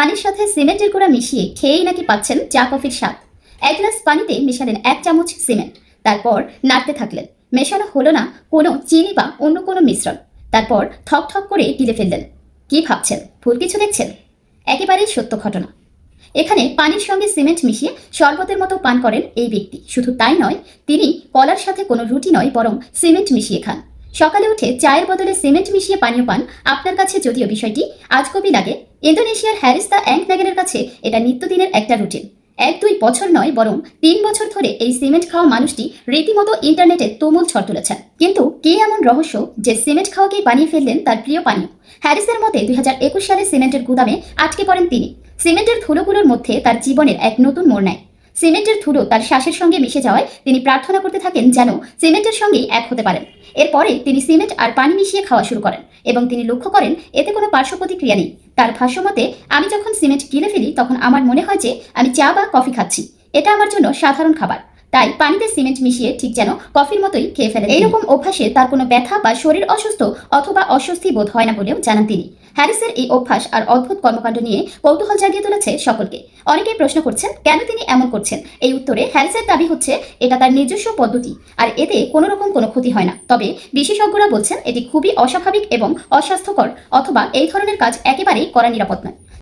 পানির সাথে সিমেন্টের গুঁড়া মিশিয়ে খেয়েই নাকি পাচ্ছেন চা কফির স্বাদ। এক গ্লাস পানিতে মেশালেন এক চামচ সিমেন্ট। তারপর নাড়তে থাকলেন। মেশানো হলো না কোনো চিনি বা অন্য কোনো মিশ্রণ। তারপর থক থক করে গিলে ফেললেন। কি ভাবছেন? ভুল কিছু দেখছেন? একেবারেই সত্য ঘটনা। এখানে পানির সঙ্গে সিমেন্ট মিশিয়ে শরবতের মতো পান করেন এই ব্যক্তি। শুধু তাই নয়, তিনি কলার সাথে কোনো রুটি নয়, বরং সিমেন্ট মিশিয়ে খান। সকালে উঠে চায়ের বদলে সিমেন্ট মিশিয়ে পানীয় পান আপনার কাছে যদিও বিষয়টি আজকবি লাগে। ইন্দোনেশিয়ার হ্যারিস দ্য অ্যাংনাগেনের কাছে এটা নিত্যদিনের একটা রুটিন। এক দুই বছর নয়, বরং তিন বছর ধরে এই সিমেন্ট খাওয়া মানুষটি রীতিমতো ইন্টারনেটে তুমুল ঝড় তুলেছেন। কিন্তু কে এমন রহস্য যে সিমেন্ট খাওয়াকেই বানিয়ে ফেললেন তার প্রিয় পানীয়? হ্যারিসের মতে দুই হাজার একুশ সালে সিমেন্টের গুদামে আটকে পড়েন তিনি। সিমেন্টের ধুলোগুলোর মধ্যে তার জীবনের এক নতুন মোড় নেয়। সিমেন্টের ধুলো তার শ্বাসের সঙ্গে মিশে যাওয়ায় তিনি প্রার্থনা করতে থাকেন যেন সিমেন্টের সঙ্গেই এক হতে পারেন। এরপরে তিনি সিমেন্ট আর পানি মিশিয়ে খাওয়া শুরু করেন এবং তিনি লক্ষ্য করেন এতে কোনো পার্শ্ব প্রতিক্রিয়া নেই। তার ভাষ্যমতে, আমি যখন সিমেন্ট গিলে ফেলি, তখন আমার মনে হয় যে আমি চা বা কফি খাচ্ছি। এটা আমার জন্য সাধারণ খাবার। তাই পানিতে সিমেন্ট মিশিয়ে ঠিক যেন কফির মতোই খেয়ে ফেলেন এইরকম অভ্যাসে তার কোনো ব্যথা বা শরীর অসুস্থ অথবা অস্বস্তি বোধ হয় না বলেও জানান তিনি। হ্যারিসের এই অভ্যাস আর অদ্ভুত কর্মকাণ্ড নিয়ে কৌতূহল জাগিয়ে তুলেছে সকলকে। অনেকেই প্রশ্ন করছেন, কেন তিনি এমন করছেন? এই উত্তরে হ্যারিসের দাবি হচ্ছে, এটা তার নিজস্ব পদ্ধতি আর এতে কোনো রকম কোনো ক্ষতি হয় না। তবে বিশেষজ্ঞরা বলছেন, এটি খুবই অস্বাভাবিক এবং অস্বাস্থ্যকর অথবা এই ধরনের কাজ একেবারেই করা নিরাপদ নয়।